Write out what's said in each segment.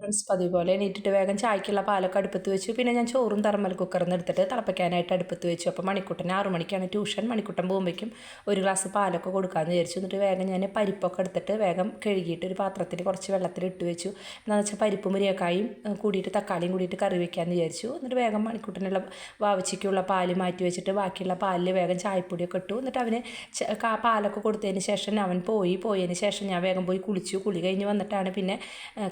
Friends പതിവ് പോലെ വേഗം ചായക്കുള്ള പാലൊക്കെ അടുപ്പത്ത് വെച്ചു. പിന്നെ ഞാൻ ചോറും തറമ്മൽ കുക്കറിൽ എടുത്തിട്ട് തിളപ്പിക്കാനായിട്ട് അടുപ്പത്ത് വെച്ചു. അപ്പോൾ മണിക്കുട്ടനെ ആറു മണിക്കാണ് ട്യൂഷൻ. മണിക്കുട്ടൻ പോകുമ്പോഴേക്കും ഒരു ഗ്ലാസ് പാലൊക്കെ കൊടുക്കാമെന്ന് വിചാരിച്ചു. എന്നിട്ട് വേഗം ഞാൻ പരിപ്പൊക്കെ എടുത്തിട്ട് വേഗം കഴുകിയിട്ട് ഒരു പാത്രത്തിൽ കുറച്ച് വെള്ളത്തിൽ ഇട്ട് വെച്ചു. എന്താണെന്ന് വെച്ചാൽ പരിപ്പ് മുരിയക്കായും കൂടിയിട്ട് തക്കാളിയും കൂടിയിട്ട് കറി വെക്കാമെന്ന് വിചാരിച്ചു. എന്നിട്ട് വേഗം മണിക്കുട്ടനുള്ള വാവച്ചിക്കുള്ള പാൽ മാറ്റി വെച്ചിട്ട് ബാക്കിയുള്ള പാലിൽ വേഗം ചായപ്പൊടിയൊക്കെ ഇട്ടു. എന്നിട്ട് അവന് പാലൊക്കെ കൊടുത്തതിന് ശേഷം അവൻ പോയി. പോയതിന് ശേഷം ഞാൻ വേഗം പോയി കുളിച്ചു. കുളി കഴിഞ്ഞ് വന്നിട്ടാണ് പിന്നെ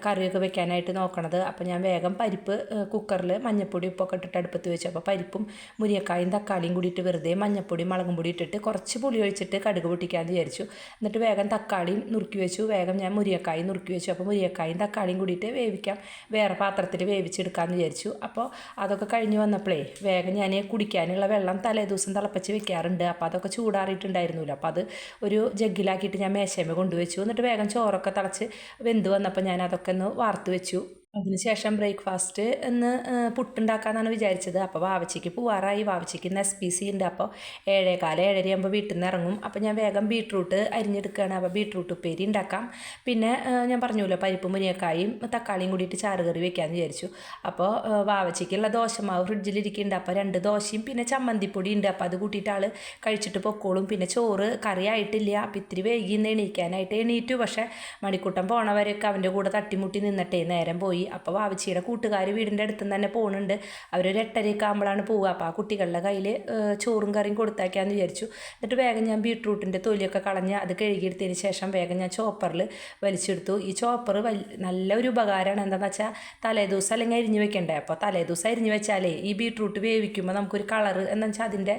കറിയൊക്കെ വെക്കാനായിട്ട് നോക്കണത്. അപ്പോൾ ഞാൻ വേഗം പരിപ്പ് കുക്കറിൽ മഞ്ഞപ്പൊടി ഉപ്പൊക്കെ ഇട്ടിട്ട് അടുപ്പത്ത് വെച്ചു. അപ്പോൾ പരിപ്പും മുരിയക്കായും തക്കാളിയും കൂടിയിട്ട് വെറുതെ മഞ്ഞപ്പൊടി മുളകും പൊടി ഇട്ടിട്ട് കുറച്ച് പുളി ഒഴിച്ചിട്ട് കടുക് പൊട്ടിക്കാമെന്ന് വിചാരിച്ചു. എന്നിട്ട് വേഗം തക്കാളിയും നുറുക്കി വെച്ചു. വേഗം ഞാൻ മുരിയക്കായും നുറുക്കി വെച്ചു. അപ്പോൾ മുരിയക്കായും തക്കാളിയും കൂടിയിട്ട് വേവിക്കാം. വേറെ പാത്രത്തിൽ വേവിച്ചെടുക്കാമെന്ന് വിചാരിച്ചു. അപ്പോൾ അതൊക്കെ കഴിഞ്ഞ് വന്നപ്പോഴേ വേഗം ഞാൻ കുടിക്കാനുള്ള വെള്ളം തലേദിവസം തിളപ്പിച്ച് വെക്കാറുണ്ട്. അപ്പോൾ അതൊക്കെ ചൂടാറിയിട്ടുണ്ടായിരുന്നില്ല. അപ്പോൾ അത് ഒരു ജഗ്ഗിലാക്കിയിട്ട് ഞാൻ മേശമ കൊണ്ടുവച്ചു. എന്നിട്ട് വേഗം ചോറൊക്കെ തിളച്ച് വെന്ത് വന്നപ്പോൾ ഞാൻ അതൊക്കെ ഒന്ന് വാർത്ത് വെച്ചു. Mathieu, അതിനുശേഷം ബ്രേക്ക്ഫാസ്റ്റ് എന്ന് പുട്ടുണ്ടാക്കാമെന്നാണ് വിചാരിച്ചത്. അപ്പോൾ വാവച്ചയ്ക്ക് പോവാറായി. വാവച്ചയ്ക്ക് ഇന്ന് എസ് പി സി ഉണ്ട്. അപ്പോൾ ഏഴേകാല ഏഴരയാകുമ്പോൾ വീട്ടിൽ നിന്ന് ഇറങ്ങും അപ്പോൾ ഞാൻ വേഗം ബീട്രൂട്ട് അരിഞ്ഞെടുക്കുകയാണ് അപ്പോൾ ബീട്രൂട്ട് ഉപ്പേരി ഉണ്ടാക്കാം. പിന്നെ ഞാൻ പറഞ്ഞല്ലോ പരിപ്പ് മുരിയക്കായും തക്കാളിയും കൂടിയിട്ട് ചാറ് കറി വെക്കാമെന്ന് വിചാരിച്ചു. അപ്പോൾ വാവച്ചയ്ക്കുള്ള ദോശമാവ് ഫ്രിഡ്ജിലിരിക്കുന്നുണ്ട്. അപ്പോൾ രണ്ട് ദോശയും പിന്നെ ചമ്മന്തിപ്പൊടി ഉണ്ട്. അപ്പോൾ അത് കൂട്ടിയിട്ട് ആൾ കഴിച്ചിട്ട് പൊക്കോളും. പിന്നെ ചോറ് കറി ആയിട്ടില്ല അപ്പോൾ ഇത്തിരി വൈകി ഇന്ന് എണീക്കാനായിട്ട് എണീറ്റു. പക്ഷേ മണിക്കൂട്ടം പോണവരൊക്കെ അവന്റെ കൂടെ തട്ടിമുട്ടി നിന്നിട്ടേ നേരം പോയി. അപ്പോൾ വാവച്ചിയുടെ കൂട്ടുകാർ വീടിന്റെ അടുത്ത് നിന്ന് തന്നെ പോകുന്നുണ്ട് അവരൊരു എട്ടരയൊക്കെ ആകുമ്പോഴാണ് പോവുക. അപ്പോൾ ആ കുട്ടികളുടെ കയ്യിൽ ചോറും കറിയും കൊടുത്താക്കാന്ന് വിചാരിച്ചു. എന്നിട്ട് വേഗം ഞാൻ ബീട്രൂട്ടിന്റെ തൊലിയൊക്കെ കളഞ്ഞ് അത് കഴുകിയെടുത്തതിന് ശേഷം വേഗം ഞാൻ ചോപ്പറിൽ വലിച്ചെടുത്തു. ഈ ചോപ്പർ നല്ല ഒരു ഉപകാരമാണ് എന്താണെന്ന് വെച്ചാൽ തലേദിവസം അല്ലെങ്കിൽ അരിഞ്ഞ് വെക്കണ്ടേ? അപ്പോൾ തലേദിവസം അരിഞ്ഞ് വെച്ചാലേ ഈ ബീട്രൂട്ട് വേവിക്കുമ്പോൾ നമുക്കൊരു കളറ് എന്താ വെച്ചാൽ അതിന്റെ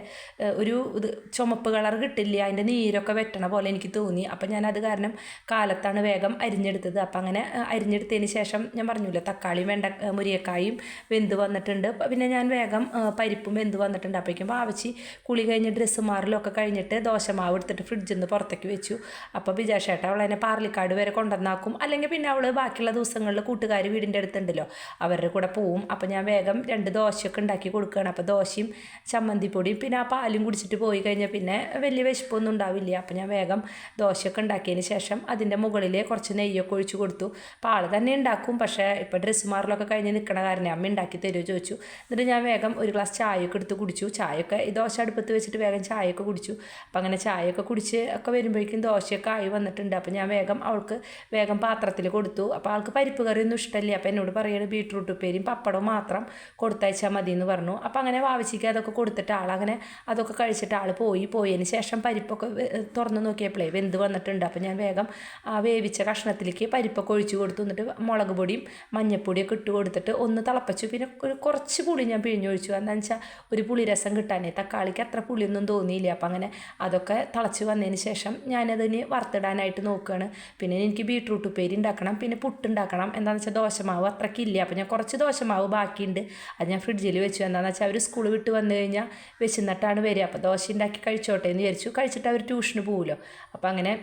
ഒരു ഇത് ചുമപ്പ് കളർ കിട്ടില്ല? അതിന്റെ നീരൊക്കെ വെട്ടണ പോലെ എനിക്ക് തോന്നി. അപ്പോൾ ഞാൻ അത് കാരണം കാലത്താണ് വേഗം അരിഞ്ഞെടുത്തത്. അപ്പം അങ്ങനെ അരിഞ്ഞെടുത്തതിന് ശേഷം ഞാൻ പറഞ്ഞില്ല തക്കാളിയും വെണ്ട ഏഹ്, മുരിയക്കായും വെന്ത് വന്നിട്ടുണ്ട്. പിന്നെ ഞാൻ വേഗം പരിപ്പും വെന്ത് വന്നിട്ടുണ്ട്. അപ്പോഴേക്കും ആവശ്യം കുളി കഴിഞ്ഞ് ഡ്രസ്സ് മാറലൊക്കെ കഴിഞ്ഞിട്ട് ദോശമാവ് എടുത്തിട്ട് ഫ്രിഡ്ജിൽ നിന്ന് പുറത്തേക്ക് വെച്ചു. അപ്പോൾ അവൾ എന്നെ പാർലിക്കാട് വരെ കൊണ്ടുവന്നാക്കും. അല്ലെങ്കിൽ പിന്നെ അവൾ ബാക്കിയുള്ള ദിവസങ്ങളിൽ കൂട്ടുകാർ വീടിന്റെ അടുത്തുണ്ടല്ലോ അവരുടെ കൂടെ പോവും. അപ്പോൾ ഞാൻ വേഗം രണ്ട് ദോശയൊക്കെ ഉണ്ടാക്കി കൊടുക്കുകയാണ്. അപ്പോൾ ദോശയും ചമ്മന്തിപ്പൊടിയും പിന്നെ ആ പാലും കുടിച്ചിട്ട് പോയി കഴിഞ്ഞാൽ പിന്നെ വലിയ വിശപ്പൊന്നും ഉണ്ടാവില്ല. അപ്പോൾ ഞാൻ വേഗം ദോശയൊക്കെ ഉണ്ടാക്കിയതിന് ശേഷം അതിന്റെ മുകളിൽ കുറച്ച് നെയ്യൊക്കെ ഒഴിച്ചു കൊടുത്തു. അപ്പോൾ ആൾ തന്നെ ഉണ്ടാക്കും. പക്ഷേ ഇപ്പോൾ ഡ്രസ്സ് മാറലൊക്കെ കഴിഞ്ഞ് നിൽക്കണ കാരണം അമ്മ ഉണ്ടാക്കി തരുമോ ചോദിച്ചു. എന്നിട്ട് ഞാൻ വേഗം ഒരു ഗ്ലാസ് ചായയൊക്കെ എടുത്ത് കുടിച്ചു. ചായയൊക്കെ ദോശ അടുപ്പത്ത് വെച്ചിട്ട് വേഗം ചായയൊക്കെ കുടിച്ചു. അപ്പോൾ അങ്ങനെ ചായയൊക്കെ കുടിച്ച് ഒക്കെ വരുമ്പോഴേക്കും ദോശയൊക്കെ ആയി വന്നിട്ടുണ്ട്. അപ്പോൾ ഞാൻ വേഗം അവൾക്ക് വേഗം പാത്രത്തിൽ കൊടുത്തു. അപ്പോൾ ആൾക്ക് പരിപ്പ് കറിയൊന്നും ഇഷ്ടമല്ല അപ്പോൾ എന്നോട് പറയുന്നത് ബീട്രൂട്ട് ഉപ്പേരിയും പപ്പടവും മാത്രം കൊടുത്തയച്ചാൽ മതി എന്ന് പറഞ്ഞു. അപ്പോൾ അങ്ങനെ വാവിച്ചിക്ക് അതൊക്കെ കൊടുത്തിട്ട് ആളങ്ങനെ അതൊക്കെ കഴിച്ചിട്ട് ആൾ പോയി. പോയതിന് ശേഷം പരിപ്പൊക്കെ തുറന്നു നോക്കിയപ്പോഴേ വെന്ത് വന്നിട്ടുണ്ട്. അപ്പോൾ ഞാൻ വേഗം ആ വേവിച്ച കഷ്ണത്തിലേക്ക് പരിപ്പൊക്കെ ഒഴിച്ചു കൊടുത്തു. എന്നിട്ട് മുളക് പൊടിയും മഞ്ഞപ്പൊടിയൊക്കെ ഇട്ട് കൊടുത്തിട്ട് ഒന്ന് തിളപ്പിച്ചു. പിന്നെ ഒരു കുറച്ച് പുളി ഞാൻ പിഴിഞ്ഞൊഴിച്ചു. എന്താണെന്ന് വെച്ചാൽ ഒരു പുളിരസം കിട്ടാനേ തക്കാളിക്ക് അത്ര പുളിയൊന്നും തോന്നിയില്ല. അപ്പം അങ്ങനെ അതൊക്കെ തിളച്ച് വന്നതിന് ശേഷം ഞാനതിന് വറുത്തിടാനായിട്ട് നോക്കുകയാണ് പിന്നെ എനിക്ക് ബീട്രൂട്ട് ഉപ്പേരി ഉണ്ടാക്കണം പിന്നെ പുട്ടുണ്ടാക്കണം എന്താണെന്ന് വെച്ചാൽ ദോശമാവ് അത്രയ്ക്കില്ല അപ്പം ഞാൻ കുറച്ച് ദോശമാവ് ബാക്കിയുണ്ട്. അത് ഞാൻ ഫ്രിഡ്ജിൽ വെച്ചു. എന്താണെന്ന് വെച്ചാൽ അവർ സ്കൂൾ വിട്ട് വന്നു കഴിഞ്ഞാൽ വെച്ചിന്നിട്ടാണ് വരിക. അപ്പോൾ ദോശ ഉണ്ടാക്കി കഴിച്ചോട്ടെ എന്ന് വിചാരിച്ചു. കഴിച്ചിട്ട് അവർ ട്യൂഷന് പോകുമല്ലോ അപ്പോൾ അങ്ങനെ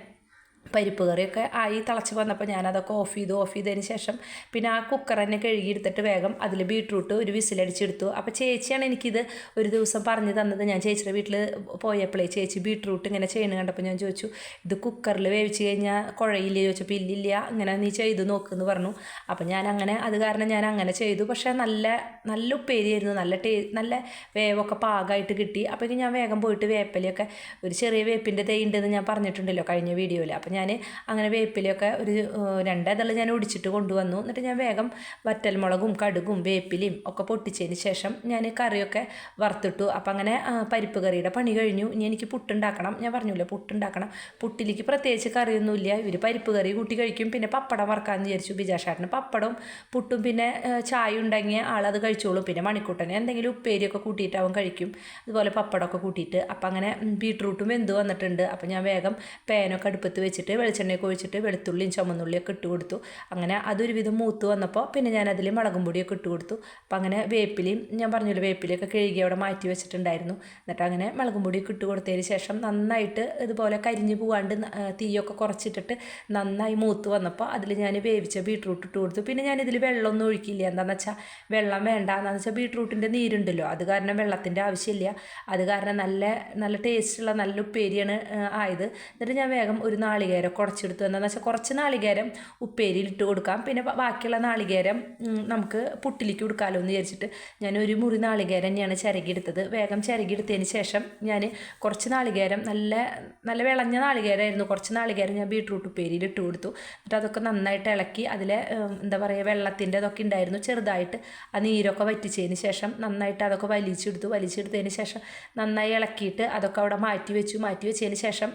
പരിപ്പ് കറിയൊക്കെ ആയി തിളച്ച് വന്നപ്പോൾ ഞാനതൊക്കെ ഓഫ് ചെയ്തു. ഓഫ് ചെയ്തതിന് ശേഷം പിന്നെ ആ കുക്കർ തന്നെ കഴുകിയെടുത്തിട്ട് വേഗം അതിൽ ബീട്രൂട്ട് ഒരു വിസിലടിച്ചെടുത്തു. അപ്പോൾ ചേച്ചിയാണ് എനിക്കിത് ഒരു ദിവസം പറഞ്ഞു തന്നത്. ഞാൻ ചേച്ചിയുടെ വീട്ടിൽ പോയപ്പോഴേ ചേച്ചി ബീട്രൂട്ട് ഇങ്ങനെ ചെയ്യണ കണ്ടപ്പോൾ ഞാൻ ചോദിച്ചു ഇത് കുക്കറിൽ വേവിച്ച് കഴിഞ്ഞാൽ കുഴയില്ല? ചോദിച്ചപ്പോൾ ഇല്ലില്ല ഇങ്ങനെ നീ ചെയ്ത് നോക്കുമെന്ന് പറഞ്ഞു. അപ്പോൾ ഞാൻ അങ്ങനെ അത് കാരണം ഞാൻ അങ്ങനെ ചെയ്തു. പക്ഷേ നല്ല നല്ല ഉപ്പേരിയായിരുന്നു. നല്ല ടേ നല്ല വേവൊക്കെ പാകമായിട്ട് കിട്ടി. അപ്പോഴേക്കും ഞാൻ വേഗം പോയിട്ട് വേപ്പിലയൊക്കെ ഒരു ചെറിയ വേപ്പിന്റെ തൈ ഉണ്ടെന്ന് ഞാൻ പറഞ്ഞിട്ടുണ്ടല്ലോ കഴിഞ്ഞ വീഡിയോയിൽ അപ്പോൾ ഞാൻ അങ്ങനെ വേപ്പിലയൊക്കെ ഒരു രണ്ടേതൾ ഞാൻ ഒടിച്ചിട്ട് കൊണ്ടുവന്നു. എന്നിട്ട് ഞാൻ വേഗം വറ്റൽമുളകും കടുകും വേപ്പിലയും ഒക്കെ പൊട്ടിച്ചതിന് ശേഷം ഞാൻ കറിയൊക്കെ വറുത്തിട്ടു. അപ്പം അങ്ങനെ പരിപ്പ് കറിയുടെ പണി കഴിഞ്ഞു. ഇനി എനിക്ക് പുട്ടുണ്ടാക്കണം. ഞാൻ പറഞ്ഞില്ല പുട്ടുണ്ടാക്കണം. പുട്ടിലേക്ക് പ്രത്യേകിച്ച് കറിയൊന്നുമില്ല. ഇവർ പരിപ്പ് കറി കൂട്ടി കഴിക്കും. പിന്നെ പപ്പടം വറക്കാമെന്ന് വിചാരിച്ചു ബിജാഷാട്ടിന് പപ്പടവും പുട്ടും പിന്നെ ചായ ഉണ്ടെങ്കിൽ ആളത് കഴിച്ചോളും. പിന്നെ മണിക്കൂട്ടനെ എന്തെങ്കിലും ഉപ്പേരിയൊക്കെ കൂട്ടിയിട്ട് അവൻ കഴിക്കും. അതുപോലെ പപ്പടമൊക്കെ കൂട്ടിയിട്ട്. അപ്പം അങ്ങനെ ബീട്രൂട്ടും വെന്ത് വന്നിട്ടുണ്ട്. അപ്പം ഞാൻ വേഗം പേനൊക്കെ അടുപ്പത്ത് വെച്ചിട്ട് വെളിച്ചെണ്ണയൊക്കെ ഒഴിച്ചിട്ട് വെളുത്തുള്ളിയും ചുമന്നുള്ളിയൊക്കെ ഇട്ട് കൊടുത്തു. അങ്ങനെ അതൊരുവിധം മൂത്ത് വന്നപ്പോൾ പിന്നെ ഞാൻ അതിൽ മുളകും പൊടിയൊക്കെ ഇട്ട് കൊടുത്തു. അപ്പം അങ്ങനെ വേപ്പിലയും ഞാൻ പറഞ്ഞല്ലോ വേപ്പിലയൊക്കെ കഴുകി അവിടെ മാറ്റി വെച്ചിട്ടുണ്ടായിരുന്നു. എന്നിട്ട് അങ്ങനെ മുളകും പൊടിയൊക്കെ ഇട്ട് കൊടുത്തതിന് ശേഷം നന്നായിട്ട് ഇതുപോലെ കരിഞ്ഞു പോകാണ്ട് തീയൊക്കെ കുറച്ചിട്ടിട്ട് നന്നായി മൂത്ത് വന്നപ്പോൾ അതിൽ ഞാൻ വേവിച്ച ബീട്രൂട്ട് ഇട്ട് കൊടുത്തു. പിന്നെ ഞാൻ ഇതിൽ വെള്ളമൊന്നും ഒഴിക്കില്ല. എന്താണെന്ന് വെച്ചാൽ വെള്ളം വേണ്ട. എന്താണെന്ന് വെച്ചാൽ ബീട്രൂട്ടിന്റെ നീരുണ്ടല്ലോ അത് കാരണം വെള്ളത്തിന്റെ ആവശ്യമില്ല. അത് കാരണം നല്ല നല്ല ടേസ്റ്റുള്ള നല്ല ഉപ്പേരിയാണ് ആയത്. എന്നിട്ട് ഞാൻ വേഗം ഒരു നാളികേരം നാളികേരം കുറച്ചെടുത്ത് എന്താണെന്ന് വെച്ചാൽ കുറച്ച് നാളികേരം ഉപ്പേരിയിൽ ഇട്ട് കൊടുക്കാം. പിന്നെ ബാക്കിയുള്ള നാളികേരം നമുക്ക് പുട്ടിലേക്ക് കൊടുക്കാമല്ലോ എന്ന് വിചാരിച്ചിട്ട് ഞാൻ ഒരു മുറി നാളികേരം തന്നെയാണ് ചിരകിയെടുത്തത്. വേഗം ചിരകിയെടുത്തതിന് ശേഷം ഞാൻ കുറച്ച് നാളികേരം നല്ല നല്ല വിളഞ്ഞ നാളികേരമായിരുന്നു കുറച്ച് നാളികേരം ഞാൻ ബീട്രൂട്ട് ഉപ്പേരിയിൽ ഇട്ട് കൊടുത്തു. എന്നിട്ട് അതൊക്കെ നന്നായിട്ട് ഇളക്കി അതിലെ എന്താ പറയുക വെള്ളത്തിന്റെ അതൊക്കെ ഉണ്ടായിരുന്നു. ചെറുതായിട്ട് ആ നീരൊക്കെ വറ്റിച്ചതിന് ശേഷം നന്നായിട്ട് അതൊക്കെ വലിച്ചെടുത്തു. വലിച്ചെടുത്തതിന് ശേഷം നന്നായി ഇളക്കിയിട്ട് അതൊക്കെ അവിടെ മാറ്റി വെച്ചു. മാറ്റി വെച്ചതിന് ശേഷം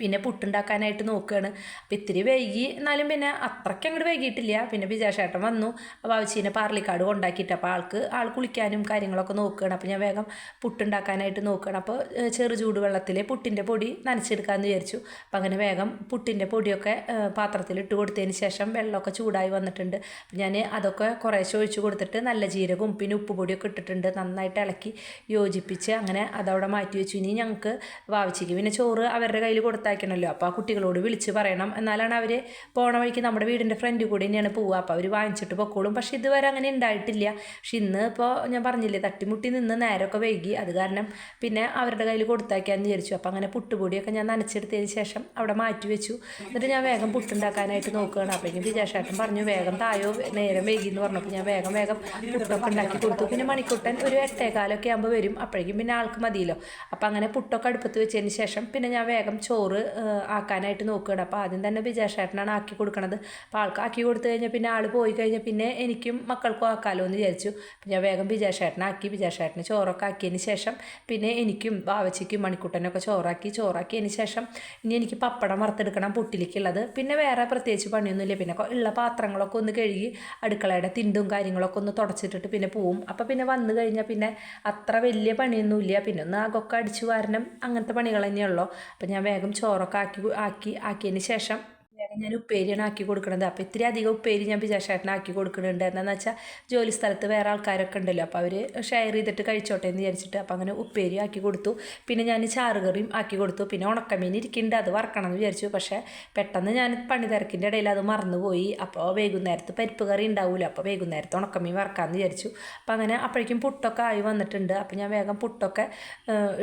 പിന്നെ പുട്ടുണ്ടാക്കാനായിട്ട് നോക്കുകയാണ്. അപ്പം ഇത്തിരി വൈകി എന്നാലും പിന്നെ അത്രയ്ക്ക് അങ്ങോട്ട് വൈകിയിട്ടില്ല. പിന്നെ ബിജാഷേട്ടൻ വന്നു. അപ്പോൾ ആവശ്യത്തിന് പാർലിക്കാട് കൊണ്ടാക്കിയിട്ട് അപ്പോൾ ആൾക്ക് ആൾ കുളിക്കാനും കാര്യങ്ങളൊക്കെ നോക്കുകയാണ്. അപ്പോൾ ഞാൻ വേഗം പുട്ടുണ്ടാക്കാനായിട്ട് നോക്കുകയാണ്. അപ്പോൾ ചെറു ചൂടുവെള്ളത്തിൽ പുട്ടിന്റെ പൊടി നനച്ചെടുക്കാമെന്ന് വിചാരിച്ചു. അപ്പം അങ്ങനെ വേഗം പുട്ടിന്റെ പൊടിയൊക്കെ പാത്രത്തിൽ ഇട്ട് കൊടുത്തതിന് ശേഷം വെള്ളമൊക്കെ ചൂടായി വന്നിട്ടുണ്ട്. ഞാൻ അതൊക്കെ കുറേശ്ശെ ഒഴിച്ച് കൊടുത്തിട്ട് നല്ല ജീരകവും പിന്നെ ഉപ്പ് പൊടിയൊക്കെ ഇട്ടിട്ടുണ്ട്. നന്നായിട്ട് ഇളക്കി യോജിപ്പിച്ച് അങ്ങനെ അതവിടെ മാറ്റി വെച്ചു. ഇനി ഞങ്ങൾക്ക് വാവിച്ചേക്ക് പിന്നെ ചോറ് അവരുടെ കയ്യിൽ കൊടുത്തയക്കണമല്ലോ അപ്പോൾ ആ കുട്ടികളോട് വിളിച്ച് പറയണം. എന്നാലാണ് അവർ പോണ വഴിക്ക് നമ്മുടെ വീടിന്റെ ഫ്രണ്ട് കൂടി തന്നെയാണ് പോവുക. അപ്പോൾ അവർ വാങ്ങിച്ചിട്ട് പൊക്കോളും. പക്ഷേ ഇതുവരെ അങ്ങനെ ഉണ്ടായിട്ടില്ല. പക്ഷെ ഇന്ന് ഇപ്പോൾ ഞാൻ പറഞ്ഞില്ലേ തട്ടിമുട്ടി നിന്ന് നേരമൊക്കെ വൈകി. അത് കാരണം പിന്നെ അവരുടെ കയ്യിൽ കൊടുത്തയക്കാമെന്ന് വിചാരിച്ചു. അപ്പോൾ അങ്ങനെ പുട്ടുപൊടിയൊക്കെ ഞാൻ നനച്ചെടുത്തതിന് ശേഷം അവിടെ മാറ്റി വെച്ചു. എന്നിട്ട് ഞാൻ വേഗം പുട്ടുണ്ടാക്കാനായിട്ട് നോക്കുകയാണ്. അപ്പോഴേക്കും വിജയശേട്ടൻ പറഞ്ഞു വേഗം തായോ? നേരം വൈകി എന്ന് പറഞ്ഞപ്പോൾ ഞാൻ വേഗം വേഗം പുട്ടൊക്കെ ഉണ്ടാക്കി കൊടുത്തു. പിന്നെ മണിക്കുട്ടൻ ഒരു എട്ടേകാലൊക്കെ ആകുമ്പോൾ വരും. അപ്പോഴേക്കും പിന്നെ ആൾക്ക് മതിയല്ലോ. അപ്പോൾ അങ്ങനെ പുട്ടൊക്കെ അടുപ്പത്ത് വെച്ചതിന് ശേഷം പിന്നെ ഞാൻ വേഗം ചോറ് ആക്കാനായിട്ട് നോക്കുകയാണ് അപ്പോൾ ആദ്യം തന്നെ വിജയശേട്ടനാണ് ആക്കി കൊടുക്കുന്നത് അപ്പോൾ ആൾക്ക് ആക്കി കൊടുത്തു കഴിഞ്ഞാൽ പിന്നെ ആൾ പോയി കഴിഞ്ഞാൽ പിന്നെ എനിക്കും മക്കൾക്കും ആക്കാമല്ലോ എന്ന് വിചാരിച്ചു. അപ്പോൾ ഞാൻ വേഗം വിജയശേട്ടനാക്കി വിജയശേട്ടനെ ചോറൊക്കെ ആക്കിയതിന് ശേഷം പിന്നെ എനിക്കും ബാവച്ചിക്കും മണിക്കുട്ടനൊക്കെ ചോറാക്കി ചോറാക്കിയതിന് ശേഷം ഇനി എനിക്ക് പപ്പടം വറുത്തെടുക്കണം പുട്ടിലേക്കുള്ളത്. പിന്നെ വേറെ പ്രത്യേകിച്ച് പണിയൊന്നുമില്ല. പിന്നെ ഉള്ള പാത്രങ്ങളൊക്കെ ഒന്ന് കഴുകി അടുക്കളയുടെ തിണ്ടും കാര്യങ്ങളൊക്കെ ഒന്ന് തുടച്ചിട്ടിട്ട് പിന്നെ പോവും. അപ്പോൾ പിന്നെ വന്നു കഴിഞ്ഞാൽ പിന്നെ അത്ര വലിയ പണിയൊന്നുമില്ല. പിന്നെ ഒന്ന് ആകൊക്കെ അടിച്ചു വാരണം അങ്ങനത്തെ പണികൾ തന്നെയുള്ളൂ അപ്പോൾ ഞാൻ വേഗം ചോറൊക്കെ ആക്കി ആക്കി ആക്കിയതിന് ശേഷം ഞാൻ ഉപ്പേരിയാണ് ആക്കി കൊടുക്കുന്നത് അപ്പോൾ ഇത്തിരി അധികം ഉപ്പേരി ഞാൻ വിജയശേട്ടന് ആക്കി കൊടുക്കുന്നുണ്ട് എന്താണെന്ന് വെച്ചാൽ ജോലി സ്ഥലത്ത് വേറെ ആൾക്കാരൊക്കെ ഉണ്ടല്ലോ. അപ്പോൾ അവർ ഷെയർ ചെയ്തിട്ട് കഴിച്ചോട്ടെ എന്ന് വിചാരിച്ചിട്ട് അപ്പോൾ അങ്ങനെ ഉപ്പേരി ആക്കി കൊടുത്തു. പിന്നെ ഞാൻ ചാറുകറിയും ആക്കി കൊടുത്തു. പിന്നെ ഉണക്കമീൻ ഇരിക്കുന്നുണ്ട് അത് വറക്കണം എന്ന് വിചാരിച്ചു. പക്ഷേ പെട്ടെന്ന് ഞാൻ പണി തിരക്കിന്റെ ഇടയിൽ അത് മറന്നുപോയി. അപ്പോൾ വൈകുന്നേരത്ത് പരിപ്പ് കറി ഉണ്ടാവില്ല അപ്പോൾ വൈകുന്നേരത്ത് ഉണക്കമീൻ വറക്കാമെന്ന് വിചാരിച്ചു. അപ്പോൾ അങ്ങനെ അപ്പോഴേക്കും പുട്ടൊക്കെ ആയി വന്നിട്ടുണ്ട്. അപ്പോൾ ഞാൻ വേഗം പുട്ടൊക്കെ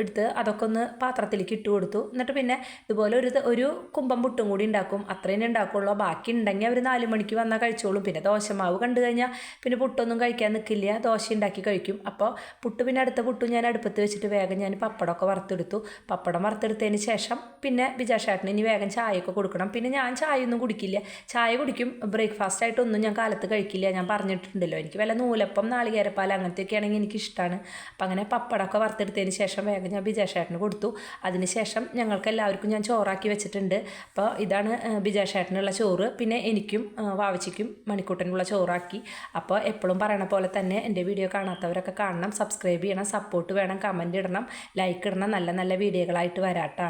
എടുത്ത് അതൊക്കെ ഒന്ന് പാത്രത്തിലേക്ക് ഇട്ട് കൊടുത്തു. എന്നിട്ട് പിന്നെ ഇതുപോലെ ഒരു ഒരു കുമ്പം പുട്ടും കൂടി ഉണ്ടാക്കും. അത്രയും ഉണ്ടാക്കുള്ളൂ. ബാക്കി ഉണ്ടെങ്കിൽ അവർ നാല് മണിക്ക് വന്നാൽ കഴിച്ചോളും. പിന്നെ ദോശമാവ് കണ്ടു കഴിഞ്ഞാൽ പിന്നെ പുട്ടൊന്നും കഴിക്കാൻ നിൽക്കില്ല. ദോശ ഉണ്ടാക്കി കഴിക്കും. അപ്പോൾ പുട്ട് പിന്നെ അടുത്ത പുട്ടും ഞാൻ അടുപ്പത്ത് വെച്ചിട്ട് വേഗം ഞാൻ പപ്പടമൊക്കെ വറുത്തെടുത്തു. പപ്പടം വറുത്തെടുത്തതിന് ശേഷം പിന്നെ ബിജാഷേട്ടന് ഇനി വേഗം ചായയൊക്കെ കൊടുക്കണം. പിന്നെ ഞാൻ ചായ ഒന്നും കുടിക്കില്ല. ചായ കുടിക്കും. ബ്രേക്ക്ഫാസ്റ്റ് ആയിട്ടൊന്നും ഞാൻ കാലത്ത് കഴിക്കില്ല. ഞാൻ പറഞ്ഞിട്ടുണ്ടല്ലോ. എനിക്ക് വല്ല നൂലപ്പം നാളികേരപ്പാൽ അങ്ങനത്തെയൊക്കെ ആണെങ്കിൽ എനിക്ക് ഇഷ്ടമാണ് അപ്പം അങ്ങനെ പപ്പടമൊക്കെ വറുത്തെടുത്തതിന് ശേഷം വേഗം ഞാൻ ബിജാഷേട്ടന് കൊടുത്തു. അതിന് ശേഷം ഞങ്ങൾക്ക് എല്ലാവർക്കും ഞാൻ ചോറാക്കി വെച്ചിട്ടുണ്ട്. അപ്പോൾ ഇതാണ് ബിജാഷേട്ടനുള്ള ചോറ് പിന്നെ എനിക്കും വാവച്ചിക്കും മണിക്കൂട്ടനുള്ള ചോറാക്കി. അപ്പോൾ എപ്പോഴും പറയണ പോലെ തന്നെ എന്റെ വീഡിയോ കാണാത്തവരൊക്കെ കാണണം സബ്സ്ക്രൈബ് ചെയ്യണം സപ്പോർട്ട് വേണം കമന്റ് ഇടണം ലൈക്ക് ഇടണം നല്ല നല്ല വീഡിയോകളായിട്ട് വരാട്ടാ